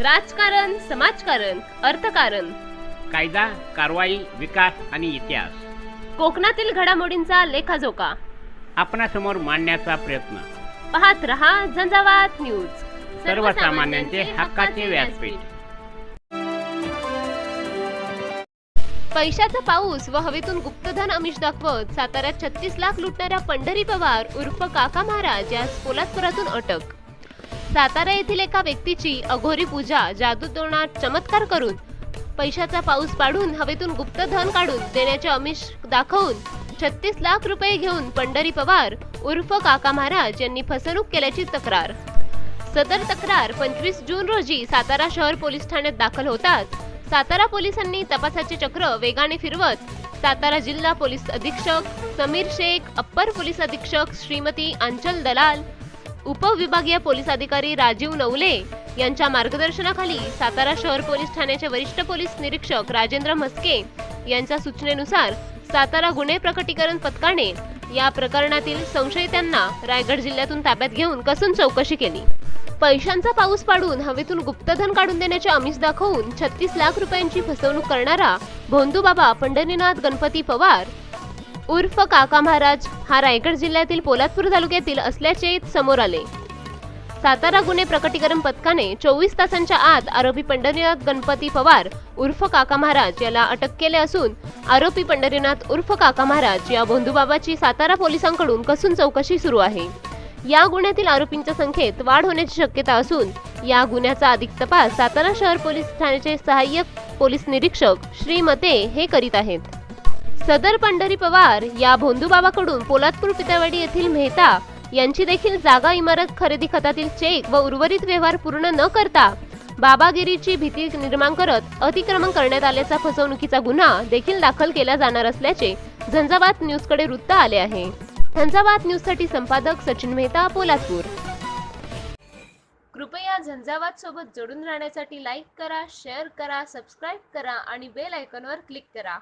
राजकारण समाजकारण अर्थकारण. कायदा कारवाई विकास आणि इतिहास. कोकणातील घडामोडींचा लेखाजोखा. आपणासमोर मांडण्याचा प्रयत्न. पाहत रहा झंझावात न्यूज. सर्वसामान्यांचे हक्काचे व्यासपीठ. पैशाचा पाऊस व हवेतून गुप्तधन आमिष दाखवत साताऱ्यात छत्तीस लाख लुटणाऱ्या पंढरी पवार उर्फ काका महाराज यास पोलादपुरातून अटक. सातारा येथील एका व्यक्तीची अघोरी पूजा जादूटोणात चमत्कार करून पैशाचा पाऊस पाडून हवेतून गुप्त धन काढून देण्याचे अमिष दाखवून छत्तीस लाख रुपये घेऊन पंढरी पवार उर्फ काका महाराज यांनी फसवणूक केल्याची तक्रार. सदर तक्रार पंचवीस जून रोजी सातारा शहर पोलीस ठाण्यात दाखल होताच सातारा पोलिसांनी तपासाचे चक्र वेगाने फिरवत सातारा जिल्हा पोलीस अधीक्षक समीर शेख अप्पर पोलीस अधीक्षक श्रीमती अंचल दलाल उपविभागीय पोलीस अधिकारी राजीव नवले यांच्या मार्गदर्शनाखाली सातारा शहर पोलीस ठाण्याचे वरिष्ठ पोलीस निरीक्षक राजेंद्र म्हस्के यांच्या सूचनेनुसार सातारा गुन्हे प्रकटीकरण पथकाने या प्रकरणातील संशयितांना रायगड जिल्ह्यातून ताब्यात घेऊन कसून चौकशी केली. पैशांचा पाऊस पाडून हवेतून गुप्तधन काढून देण्याचे आमिष दाखवून छत्तीस लाख रुपयांची फसवणूक करणारा भोंदूबाबा पंढरीनाथ गणपती पवार उर्फ काका महाराज हा रायगड जिल्ह्यातील पोलादपूर तालुक्यातील असल्याचे समोर आले. सातारा गुन्हे प्रकटीकरण पथकाने चोवीस तासांच्या आत आरोपी पंढरीनाथ गणपती पवार उर्फ काका महाराज याला अटक केले असून आरोपी पंढरीनाथ उर्फ काका महाराज या भोंदूबाबाची सातारा पोलिसांकडून कसून चौकशी सुरू आहे. या गुन्ह्यातील आरोपींच्या संख्येत वाढ होण्याची शक्यता असून या गुन्ह्याचा अधिक तपास सातारा शहर पोलीस ठाण्याचे सहाय्यक पोलीस निरीक्षक श्री मते हे करीत आहेत. सदर पंढरी पवार या भोंदूबाबाकडून पोलादपूर पितळवाडी येथील मेहता यांची देखील जागा इमारत खरेदी खतातील चेक व उर्वरित व्यवहार पूर्ण न करता बाबागिरीची भीती निर्माण करत अतिक्रमण करण्यात आल्याचा फसवणुकीचा गुन्हा देखील दाखल केला जाणार असल्याचे झंझावात न्यूजकडे वृत्त आले आहे. झंझावात न्यूजसाठी संपादक सचिन मेहता पोलादपूर. कृपया झंझावात सोबत जोडून राहण्यासाठी लाईक करा शेअर करा सबस्क्राईब करा आणि बेल आयकॉनवर क्लिक करा.